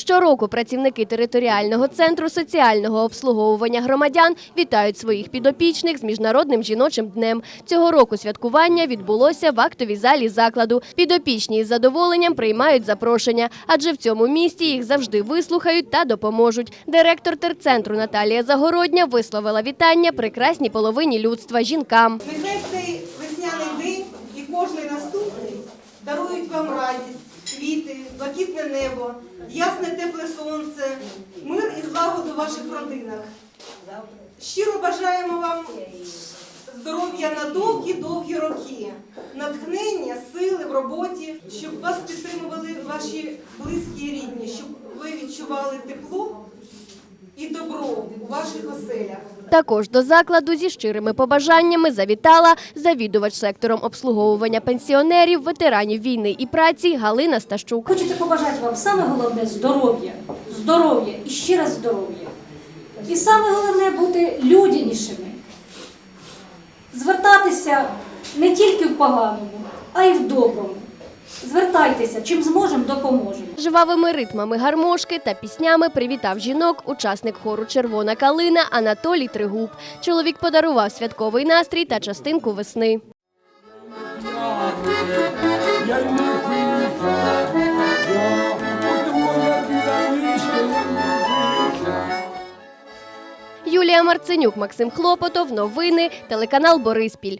Щороку працівники територіального центру соціального обслуговування громадян вітають своїх підопічних з міжнародним жіночим днем. Цього року святкування відбулося в актовій залі закладу. Підопічні із задоволенням приймають запрошення, адже в цьому місті їх завжди вислухають та допоможуть. Директор терцентру Наталія Загородня висловила вітання прекрасній половині людства жінкам. Вам радість, квіти, блакитне небо, ясне тепле сонце, мир і злагоду в ваших родинах. Щиро бажаємо вам здоров'я на довгі-довгі роки, натхнення, сили в роботі, щоб вас підтримували ваші близькі і рідні, щоб ви відчували тепло і добро у ваших оселях. Також до закладу зі щирими побажаннями завітала завідувач сектором обслуговування пенсіонерів, ветеранів війни і праці Галина Стащук. Хочеться побажати вам саме головне здоров'я, здоров'я і ще раз здоров'я. І саме головне бути людянішими, звертатися не тільки в поганому, а й в доброму. Звертайтеся, чим зможемо, допоможемо. Жвавими ритмами гармошки та піснями привітав жінок учасник хору Червона калина Анатолій Тригуб. Чоловік подарував святковий настрій та частинку весни. Юлія Марценюк, Максим Хлопотов. Новини. Телеканал Бориспіль.